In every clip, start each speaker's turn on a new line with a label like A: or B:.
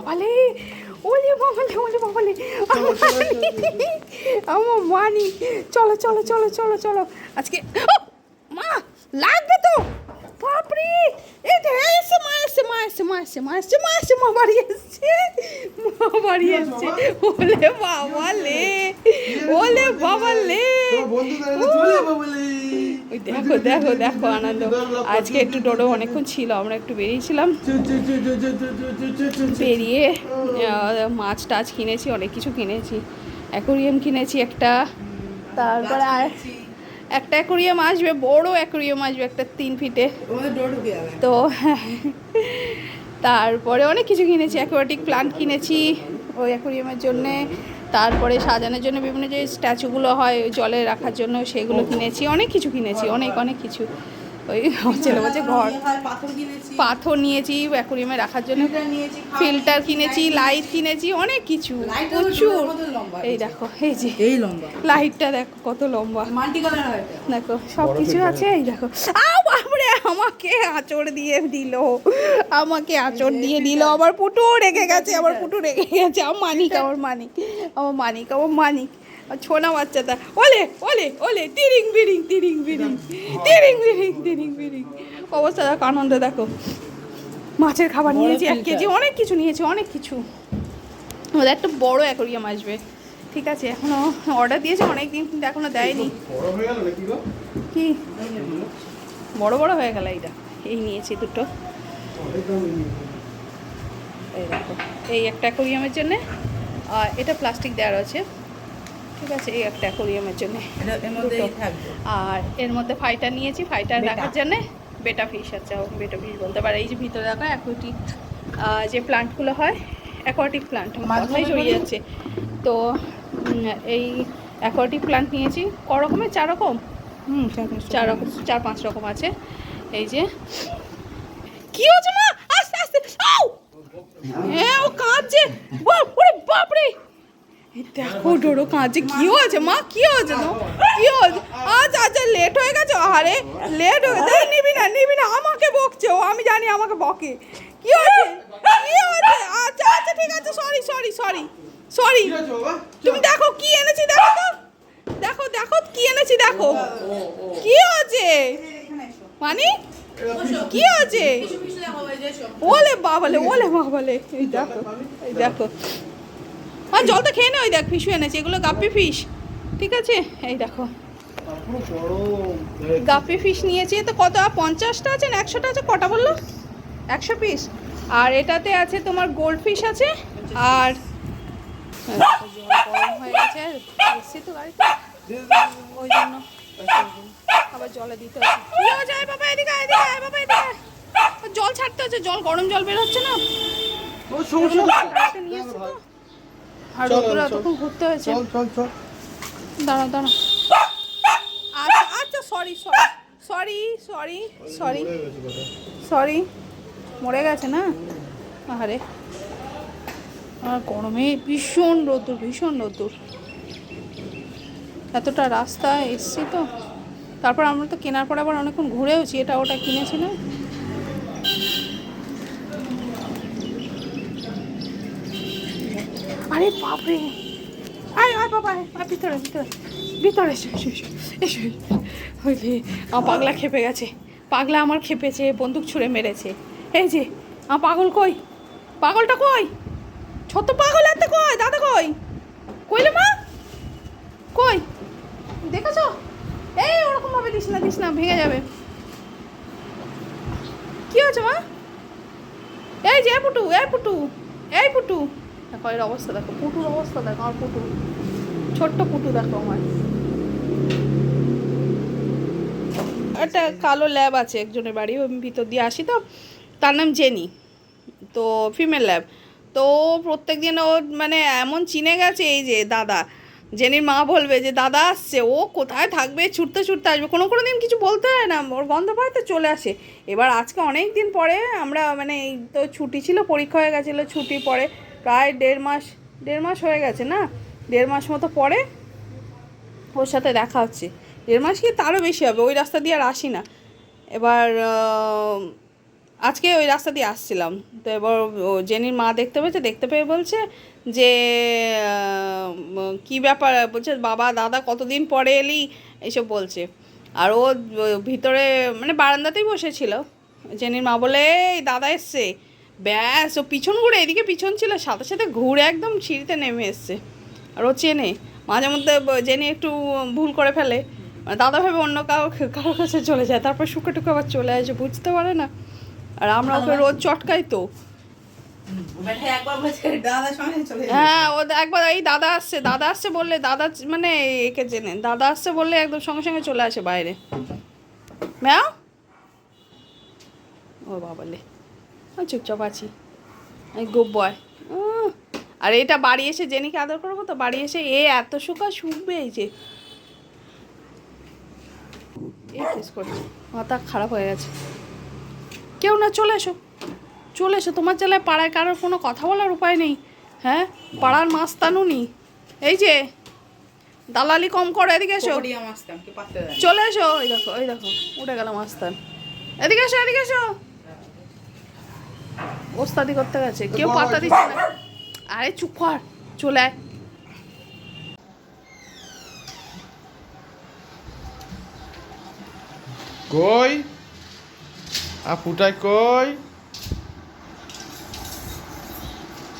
A: বাবালে ওলে বাবালে ওলে বাবালে। আমার মানি চলো চলো চলো চলো চলো। আজকে মা লাগবে তো। বাপরে তো এসে মা এসে মা এসে মা এসে মা এসে মা এসে মা বাড়ি এসছে। মা বাড়ি এসছে। ওলে বাবালে ওলে বাবালে।
B: তোমার বন্ধু
A: ওই দেখো দেখো দেখো আনন্দ। আজকে একটু ডোডো অনেকক্ষণ ছিল আমরা একটু বেরিয়েছিলাম। বেরিয়ে মাছ টাছ কিনেছি অনেক কিছু কিনেছি। অ্যাকোরিয়াম কিনেছি একটা। তারপরে আর একটা অ্যাকোরিয়াম আসবে বড় অ্যাকোরিয়াম আসবে একটা তিন ফিটে। তো তারপরে অনেক কিছু কিনেছি অ্যাকোয়াটিক প্লান্ট কিনেছি ওই অ্যাকোরিয়ামের জন্যে। তারপরে সাজানোর জন্য বিভিন্ন যে স্ট্যাচুগুলো হয় জলে রাখার জন্য সেগুলো কিনেছি অনেক কিছু কিনেছি অনেক অনেক কিছু। ওই ছেলে বলছে ঘর।
C: পাথর
A: নিয়েছি অ্যাকোরিয়ামে রাখার জন্য।
C: ফিল্টার
A: কিনেছি লাইট কিনেছি অনেক কিছু প্রচুর। এই দেখো এই যে
C: এই লম্বা।
A: লাইটটা দেখো কত লম্বা।
C: মাল্টি কালার হয়
A: দেখো সব কিছু আছে এই দেখো। আমাকে আঁচড় দিয়ে দিল। আমাকে আঁচড় দিয়ে দিল। আমার পুটু রেখে গেছে আমার পুটু রেখে গেছে। আমার মানিক আমার মানিক আমার মানিক আমার মানিক। আর ছোনা বাচ্চাটা ওলে ওলে ওলে তিরিং বিরিং তিরিং বিরিং তিরিং বিরিং তিরিং বিরিং। অবস্থা দেখো আনন্দ দেখো। মাছের খাবার নিয়েছি এক কেজি অনেক কিছু নিয়েছি অনেক কিছু। ওদের একটা বড় অ্যাকোরিয়াম আসবে। ঠিক আছে এখনও অর্ডার দিয়েছে অনেক দিন কিন্তু এখনও দেয়নি।
B: বড় হয়ে গেল নাকি গো?
A: কি? বড় বড় হয়ে গেল এইটা। এই নিয়েছি দুটো। এই দেখো এই একটা অ্যাকোরিয়ামের জন্যে আর এটা প্লাস্টিক দেওয়ার আছে। ঠিক আছে এই একটা অ্যাকোরিয়ামের জন্যে আর এর মধ্যে ফাইটার নিয়েছি ফাইটার রাখার জন্যে বেটা ফিশ আছে বেটা ফিশ বলতে পারে। এই যে ভিতরে রাখা অ্যাকোয়াটিক যে প্লান্টগুলো হয় অ্যাকোয়াটিক প্লান্ট মাথায় জড়িয়ে যাচ্ছে। তো এই অ্যাকোয়াটিক প্লান্ট নিয়েছি। ক রকমের? চার রকম?
C: হুম চার
A: চার রকম চার পাঁচ রকম আছে। এই যে। কি হচ্ছে মা? আস্তে আস্তে। আউ! হ্যাঁ ও কাঁদছে। বাপ ওরে বাপ রে এই দেখো ডোডো কাঁদছে। কি হয়েছে মা? কি হয়েছে তো? কি হয়েছে? আচ্ছা আচ্ছা লেট হয়ে গেছে আরে লেট হয়ে গেছে। নিবি না নিবি না। আমাকে বকছে। ও আমি জানি আমাকে বকে। কি হয়েছে? কি হয়েছে? আচ্ছা আচ্ছা ঠিক আছে। সরি সরি সরি সরি তুমি দেখো কি এনেছি দেখো তো। দেখো দেখো, কি এনেছি দেখো। কি
C: এসো
A: মানে কি
C: এসো
A: ওলে বাবালে ওলে বাবালে। এই দেখো এই দেখো। আর জলটা খেয়ে নে, ওই দেখ ফিশু এনেছি। এগুলো গাপ্পি ফিশ। ঠিক আছে? এই দেখো। গাপ্পি ফিশ নিয়েছি। তো কত? পঞ্চাশটা আছে না? একশোটা আছে? কটা বলল? একশো পিস। আর এটাতে আছে তোমার গোল্ড ফিশ আছে। আর গরম হয়ে গেছে। তো গাড়িতে ওই জন্য আবার জলে দিতে হচ্ছে কি হয়েছে বাবা এদিকে এদিকে আয় বাবা এদিকে জল ছাড়তে হচ্ছে জল গরম জল বের হচ্ছে না। আর ঘুরতে হয়েছে। দাঁড়াও দাঁড়াও। আচ্ছা আচ্ছা sorry sorry sorry sorry sorry. Sorry মরে গেছে না? আরে আর গরমে ভীষণ রোদ্দুর ভীষণ রোদ্দুর। এতটা রাস্তা এসছি তো। তারপর আমরা তো কেনার পর আবার অনেকক্ষণ ঘুরেওছি, এটা ওটা কিনেছিলাম আরে বাপরে! আয় আয় বাবা, আয় ভিতরে ভিতরে ভিতরে এসো এসো এসো এসো হইলে আমার পাগলা খেপে গেছে। পাগলা আমার খেপেছে, বন্দুক ছুঁড়ে মেরেছে। এই যে, আমার পাগল কই? পাগলটা কই? ছোট পাগল এত কই? দাদা কই? কইলে মা? কই? দেখেছ? এই ওরকম ভাবে দিস না দিস না, ভেঙে যাবে। কি হয়েছে মা? এই যে পুটু এই পুটু এই পুটু। দেখো, এর অবস্থা দেখো, পুটুর অবস্থা দেখো, আমার পুটু। ছোট্ট পুটু দেখো আমার। একটা কালো ল্যাব আছে একজনের বাড়ি, ওই ভিতর দিয়ে আসি তো। তার নাম জেনি, তো ফিমেল ল্যাব। তো প্রত্যেক দিন ও মানে এমন চিনে গেছে, এই যে দাদা জেনির মা বলবে যে, দাদা আসছে, ও কোথায় থাকবে? ছুটতে ছুটতে আসবে। কোনো কোনো দিন কিছু বলতে হয় না, ওর গন্ধ পায় তো চলে আসে। এবার আজকে অনেক দিন পরে আমরা মানে এই তো ছুটি ছিল, পরীক্ষা হয়ে গেছিল ছুটি পরে, প্রায় দেড় মাস দেড় মাস হয়ে গেছে না? দেড় মাস মতো পরে ওর সাথে দেখা হচ্ছে। দেড় মাস কি তারও বেশি হবে, ওই রাস্তা দিয়ে আর আসি না। এবার আজকে ওই রাস্তা দিয়ে আসছিলাম। তো এবার জেনির মা দেখতে পেয়েছে, দেখতে পেয়ে বলছে যে কি ব্যাপার? বলছে বাবা দাদা কতদিন পরে এলি? এইসব বলছে। আর ও ভিতরে মানে বারান্দাতেই বসেছিল। জেনির মা বলে এই দাদা এসছে। ব্যাস ও পিছন ঘুরে এদিকে পিছন ছিল সাথে সাথে ঘুরে একদম সিঁড়িতে নেমে এসছে। আর ও চেনে মাঝে মধ্যে জেনি একটু ভুল করে ফেলে। মানে দাদা ভেবে অন্য কাউ কারোর কাছে চলে যায়। তারপর শুকে টুকে আবার চলে আসে বুঝতে পারে না। আর আমরা ওকে রোজ চটকাই তো। হ্যাঁ ও একবার এই দাদা আসছে দাদা আসছে বললে, দাদা মানে একে চেনে, দাদা আসছে বললে একদম সঙ্গে সঙ্গে চলে আসে বাইরে। ম্যাও? ও বাবালে আমি চুপচাপ আছি। এই গুড বয় আর এটা বাড়ি এসে জেনিকে আদর করব তো, বাড়ি এসে এ এত শুকা শুকবে এই যে। কেস করছে। মাথা খারাপ হয়ে গেছে। কেউ না, চলে এসো। চলে এসো তোমার জেলায় পাড়ায় কারোর কোনো কথা বলার উপায় নেই। হ্যাঁ? পাড়ার মাস্তানুনি। এই যে দালালি কম করো এদিকে এসো। চলে এসো ওই দেখো ওই দেখো উঠে গেল মাস্তান। এদিকে এসো এদিকে এসো। ওস্তাদি করতে গেছে কেউ পাতা দিচ্ছে না। আরে চুপ কর চলে আয়।
D: কই? আপুটাই কই?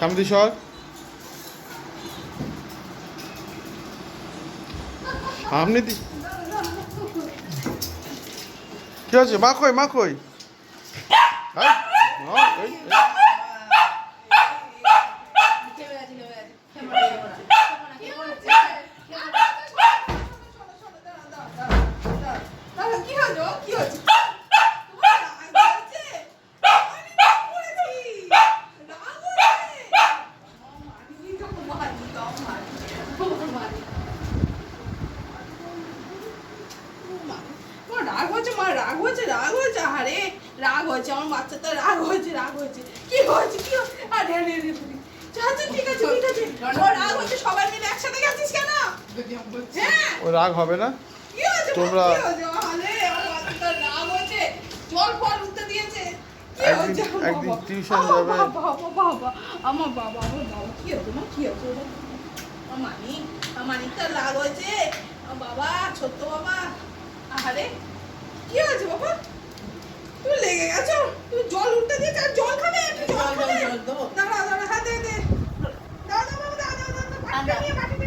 D: সামদি সর। আপনি দি কি হচ্ছে মা কই মা কই এই, ন, এই, এই।
A: দাদা কি হলো কি হচ্ছে তোমার রাগ হয়েছে? আমি রাগ করেছি। রাগ হয়েছে। মানি তো মানি তো মানি। মানি। তোমার রাগ হয়েছে মা রাগ হয়েছে রাগ হয়েছে আরে রাগ হয়েছে আমার বাচ্চাটা রাগ হয়েছে রাগ হয়েছে। কি হয়েছে কি হয়েছে? আরে আরে আরে আরে। আচ্ছা ঠিক আছে ঠিক আছে। ও রাগ হয়েছে সবাই মিলে একসাথে গেছিস কেন? হ্যাঁ।
D: ও রাগ হবে না? তোমরা-
A: কি হয়েছে? আরে আমার বাচ্চাটার রাগ হয়েছে। জল ফল উঠতে দিয়েছে।
D: একদিন-
A: হয়েছে? আমার
D: একদিন
A: বাবা?
D: টিউশন
A: আমার
D: যাবে।
A: বাবা বাবা আমার বাবা আমার বাবা কি মা? মানি আমার রাগ হয়েছে। আমার বাবা ছোট্ট বাবা। আরে কি হয়েছে বাবা? তুমি লেগে গেছো? তুমি জল উঠতে দিয়েছ আর জল খাবে? একটু জল খাবে? দাঁড়া দাঁড়া হ্যাঁ দে দে দাঁড়া দাঁড়া দাঁড়া দাঁড়া বাটিটা নিয়ে বাটিটা